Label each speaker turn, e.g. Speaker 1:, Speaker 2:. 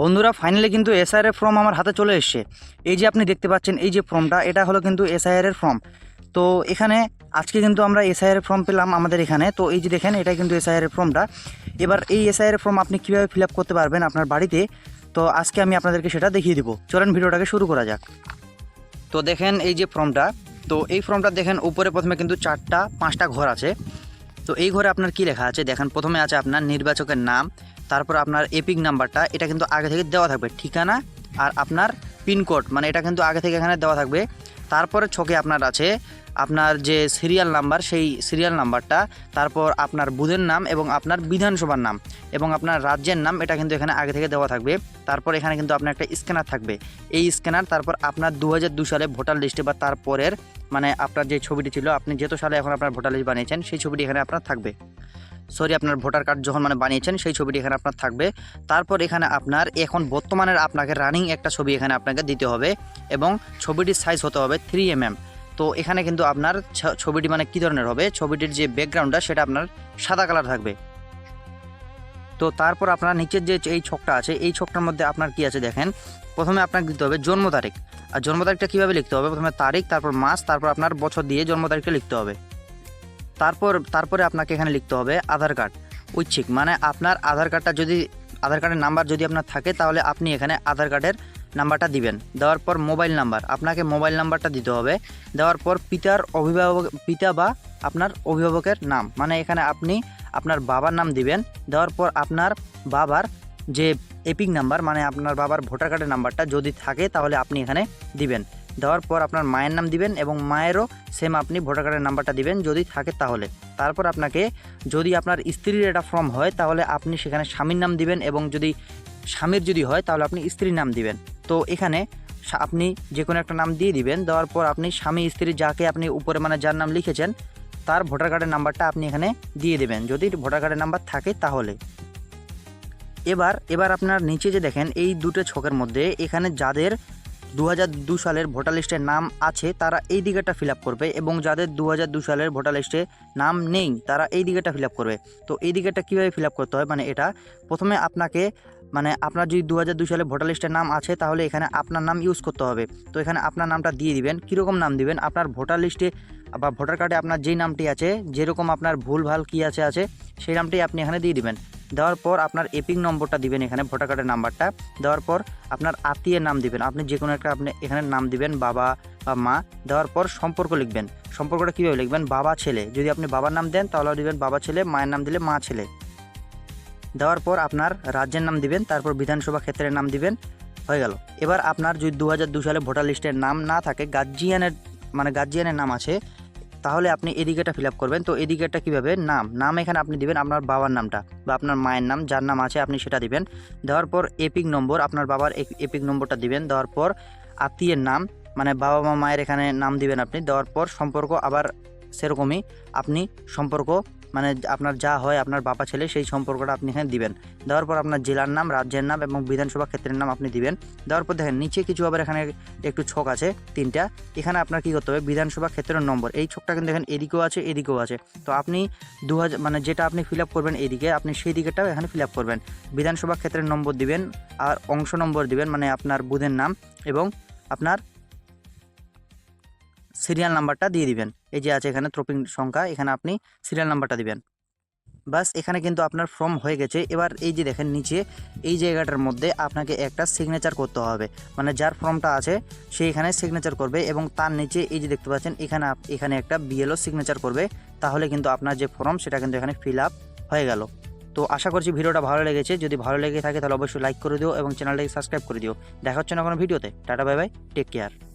Speaker 1: বন্ধুরা ফাইনালি কিন্তু এসআইআর এর ফর্ম আমার হাতে চলে এসছে। এই যে আপনি দেখতে পাচ্ছেন, এই যে ফর্মটা এটা হলো কিন্তু এসআইআর এর ফর্ম তো এখানে আজকে কিন্তু আমরা এসআইআর ফর্ম পেলাম আমাদের এখানে। তো এই যে দেখেন, এটা কিন্তু এসআইআর ফর্মটা এবার এই এসআইআর ফর্ম আপনি কীভাবে ফিল করতে পারবেন আপনার বাড়িতে? তো আজকে আমি আপনাদেরকে সেটা দেখিয়ে দিব। চলেন ভিডিওটাকে শুরু করা যাক। তো দেখেন, এই যে ফর্মটা তো এই ফর্মটা দেখেন, উপরে প্রথমে কিন্তু চারটা, পাঁচটা ঘর আছে। তো এই ঘরে আপনার কি লেখা আছে? দেখেন, প্রথমে আছে আপনার নির্বাচকের নাম তারপর আপনার এপিক নাম্বারটা, এটা কিন্তু আগে থেকে দেওয়া থাকবে, ঠিকানা আর আপনার পিনকোড মানে এটা কিন্তু আগে থেকে এখানে দেওয়া থাকবে। তারপরে ছকে আপনার আছে, আপনার যে সিরিয়াল নাম্বার সেই সিরিয়াল নাম্বারটা তারপর আপনার বুধের নাম এবং আপনার বিধানসভার নাম এবং আপনার রাজ্যের নাম, এটা কিন্তু এখানে আগে থেকে দেওয়া থাকবে। তারপর এখানে কিন্তু আপনার একটা স্ক্যানার থাকবে। এই স্ক্যানার তারপর আপনার দু সালে ভোটার লিস্টে বা তারপরের মানে আপনার যে ছবিটি ছিল, আপনি যেত সালে এখন আপনার ভোটার লিস্ট বানিয়েছেন, সেই ছবিটি এখানে আপনার থাকবে। সরি, আপনার ভোটার কার্ড যখন মানে বানিয়েছেন, সেই ছবিটি এখানে আপনার থাকবে। তারপর এখানে আপনার এখন বর্তমানের আপনাকে রানিং একটা ছবি এখানে আপনাকে দিতে হবে এবং ছবিটির সাইজ হতে হবে থ্রি এম তো এখানে কিন্তু আপনার ছবিটি মানে কী ধরনের হবে? ছবিটির যে ব্যাকগ্রাউন্ডটা সেটা আপনার সাদা কালার থাকবে। তো তারপর আপনার নিচের যে এই ছকটা আছে, এই ছকটার মধ্যে আপনার কি আছে দেখেন? প্রথমে আপনাকে দিতে হবে জন্ম তারিখ। আর জন্ম তারিখটা কীভাবে লিখতে হবে? প্রথমে তারিখ, তারপর মাস, তারপর আপনার বছর দিয়ে জন্ম তারিখটা লিখতে হবে। তারপর, তারপরে আপনাকে এখানে লিখতে হবে আধার কার্ড। ঐচ্ছিক মানে আপনার আধার কার্ডটা যদি, আধার কার্ডের নাম্বার যদি আপনার থাকে, তাহলে আপনি এখানে আধার কার্ডের নাম্বারটা দিবেন। দেওয়ার পর মোবাইল নাম্বার, আপনাকে মোবাইল নাম্বারটা দিতে হবে। দেওয়ার পর পিতার অভিভাবক, পিতা বা আপনার অভিভাবকের নাম মানে এখানে আপনি আপনার বাবার নাম দিবেন। দেওয়ার পর আপনার বাবার যে এপিক নাম্বার মানে আপনার বাবার ভোটার কার্ডের নাম্বারটা যদি থাকে, তাহলে আপনি এখানে দিবেন। দেওয়ার পর আপনার মায়ের নাম দিবেন এবং মায়েরও সেম আপনি ভোটার কার্ডের নাম্বারটা দিবেন যদি থাকে তাহলে। তারপর আপনাকে যদি আপনার স্ত্রীর এটা ফর্ম হয়, তাহলে আপনি সেখানে স্বামীর নাম দিবেন এবং যদি স্বামীর যদি হয়, তাহলে আপনি স্ত্রীর নাম দিবেন। তো এখানে আপনি যে কোনো একটা নাম দিয়ে দিবেন। দেওয়ার পর আপনি স্বামী, স্ত্রী যাকে আপনি উপরে মানে যার নাম লিখেছেন, তার ভোটার কার্ডের নাম্বারটা আপনি এখানে দিয়ে দেবেন। যদি ভোটার কার্ডের নাম্বার থাকে তাহলে। এবার এবার আপনার নিচে যে দেখেন, এই দুটো ছকের মধ্যে এখানে যাদের দু সালের ভোটার লিস্টে নাম আছে, তারা এই দিকেটা ফিল করবে এবং যাদের দু সালের ভোটার লিস্টে নাম নেই, তারা এই দিকেটা ফিল করবে। তো এই দিকেটা কীভাবে ফিল করতে হয়? মানে এটা প্রথমে আপনাকে মানে আপনার যদি দু দু সালে ভোটার লিস্টে নাম আছে, তাহলে এখানে আপনার নাম ইউজ করতে হবে। তো এখানে আপনার নামটা দিয়ে দিবেন। কীরকম নাম দিবেন? আপনার ভোটার লিস্টে বা ভোটার কার্ডে আপনার যেই নামটি আছে, যেরকম আপনার ভুল ভালো কী আছে আছে, সেই নামটি আপনি এখানে দিয়ে দিবেন। দেওয়ার পর আপনার এপিক নম্বরটা দিবেন এখানে, ভোটার কার্ডের নাম্বারটা। দেওয়ার পর আপনার আত্মীয়ের নাম দিবেন। আপনি যে কোনো একটা আপনি এখানে নাম দিবেন, বাবা বা মা। দেওয়ার পর সম্পর্ক লিখবেন। সম্পর্কটা কীভাবে লিখবেন? বাবা, ছেলে। যদি আপনি বাবার নাম দেন, তাহলে দিবেন বাবা, ছেলে, মায়ের নাম দিলে মা, ছেলে। দেওয়ার পর আপনার রাজ্যের নাম দিবেন, তারপর বিধানসভা ক্ষেত্রের নাম দিবেন। হয়ে গেল। এবার আপনার যদি দু সালে ভোটার লিস্টের নাম না থাকে, গার্জিয়ানের মানে গার্জিয়ানের নাম আছে তাহলে আপনি এদিকেটা ফিল আপ করবেন। তো এদিকেটা কীভাবে? নাম। নাম এখানে আপনি দিবেন আপনার বাবার নামটা বা আপনার মায়ের নাম, যার নাম আছে আপনি সেটা দিবেন। দেওয়ার পর এপিক নম্বর আপনার বাবার এপিক নম্বরটা দিবেন। দেওয়ার পর আত্মীয়ের নাম মানে বাবা মা মায়ের এখানে নাম দিবেন আপনি। দেওয়ার পর সম্পর্ক আবার সেরকমই। আপনি সম্পর্ক মানে আপনার যা হয় আপনার বাবা, ছেলে, সেই সম্পর্কটা আপনি এখানে দিবেন। দেওয়ার পর আপনার জেলার নাম, রাজ্যের নাম এবং বিধানসভা ক্ষেত্রের নাম আপনি দিবেন। দেওয়ার পর দেখেন, নিচে কিছু আবার এখানে একটু ছক আছে, তিনটা। এখানে আপনার কি করতে হবে? বিধানসভা ক্ষেত্রের নম্বর। এই ছকটা কিন্তু দেখেন এদিকেও আছে এদিকেও আছে। তো আপনি দু হাজার মানে যেটা আপনি ফিল আপ করবেন এদিকে, আপনি সেই দিকেটাও এখানে ফিল আপ করবেন। বিধানসভা ক্ষেত্রের নম্বর দিবেন আর অংশ নম্বর দিবেন মানে আপনার বুধের নাম এবং আপনার সিরিয়াল নাম্বারটা দিয়ে দিবেন। এই যে আছে এখানে ত্রপিং সংখ্যা, এখানে আপনি সিরিয়াল নাম্বারটা দিবেন। বাস এখানে কিন্তু আপনার ফর্ম হয়ে গেছে। এবার এই যে দেখেন নিচে, এই জায়গাটার মধ্যে আপনাকে একটা সিগনেচার করতে হবে। মানে যার ফর্মটা আছে, সে এখানে সিগনেচার করবে এবং তার নিচে এই যে দেখতে পাচ্ছেন, এখানে এখানে একটা বিএলও সিগনেচার করবে। তাহলে কিন্তু আপনার যে ফর্ম সেটা কিন্তু এখানে ফিল আপ হয়ে গেল। তো আশা করছি ভিডিওটা ভালো লেগেছে। যদি ভালো লেগে থাকে, তাহলে অবশ্যই লাইক করে দিও এবং চ্যানেলটাকে সাবস্ক্রাইব করে দিও। দেখা হচ্ছে না কোনো ভিডিওতে। Tata, bye bye take care